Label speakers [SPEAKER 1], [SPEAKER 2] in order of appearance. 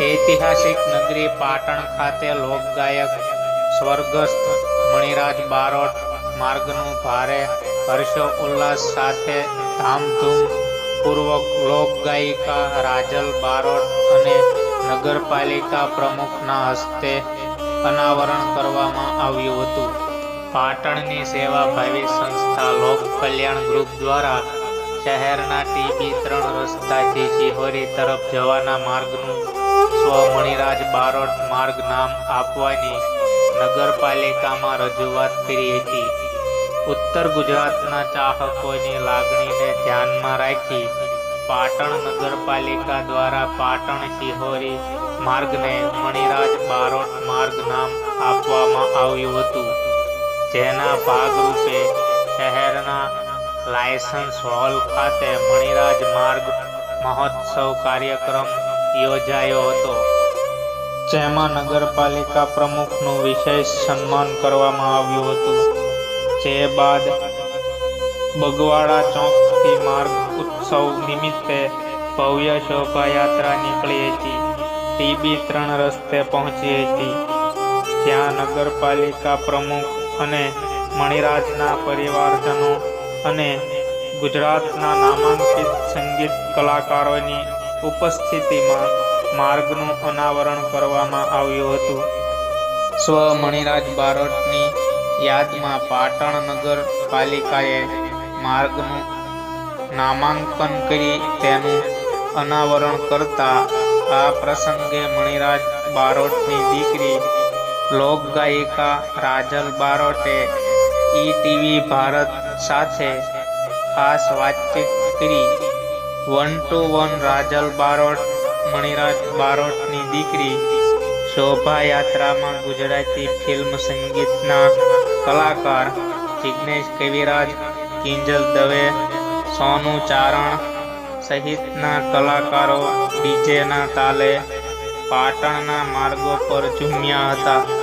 [SPEAKER 1] ઐતિહાસિક નગરી પાટણ ખાતે લોકગાયક સ્વર્ગસ્થ મણિરાજ બારોટ માર્ગનું ભારે હર્ષો ઉલ્લાસ સાથે ધામધૂમ પૂર્વક લોકગાયિકા રાજલ બારોટ અને નગરપાલિકા પ્રમુખના હસ્તે અનાવરણ કરવામાં આવ્યું હતું. પાટણની સેવાભાવી સંસ્થા લોક કલ્યાણ ગ્રુપ દ્વારા શહેરના ટીબી ત્રણ રસ્તાથી શિહોરી તરફ જવાના માર્ગનું સ્વ બારોટ માર્ગ નામ આપવાની નગરપાલિકામાં રજૂઆત કરી હતી. ઉત્તર ગુજરાતના ચાહકોની લાગણીને ધ્યાનમાં રાખી પાટણ નગરપાલિકા દ્વારા પાટણ શિહોરી માર્ગને મણિરાજ બારોટ માર્ગ નામ આપવામાં આવ્યું હતું. જેના ભાગરૂપે લાયસન્સ હોલ ખાતે મણિરાજ માર્ગ મહોત્સવ કાર્યક્રમ યોજાયો હતો. જેમાં નગરપાલિકા પ્રમુખનું વિશેષ સન્માન કરવામાં આવ્યું હતું. જે બાદ બગવાડા ચોકથી માર્ગ ઉત્સવ નિમિત્તે ભવ્ય શોભાયાત્રા નીકળી હતી. ટીબી ત્રણ રસ્તે પહોંચી હતી. જ્યાં નગરપાલિકા પ્રમુખ અને મણિરાજના પરિવારજનો અને ગુજરાતના નામાંકિત સંગીત કલાકારોની ઉપસ્થિતિમાં માર્ગનું અનાવરણ કરવામાં આવ્યું હતું. સ્વ મણિરાજ બારોટની યાદમાં પાટણ નગરપાલિકાએ માર્ગનું નામાંકન કરી તેનું અનાવરણ કરતા આ પ્રસંગે મણિરાજ બારોટની દીકરી લોકગાયિકા રાજલ બારોટે ઈ ટીવી ભારત સાથે ખાસ વાતચીત કરી. One two one Rajal Barot, Maniraj બારોટની દીકરી શોભાયાત્રામાં ગુજરાતી ફિલ્મ સંગીતના કલાકાર જિગ્નેશ કવિરાજ, કિંજલ દવે, સોનુ ચારણ સહિતના કલાકારો ડીજેના તાલે પાટણના માર્ગો પર ઝૂમ્યા હતા.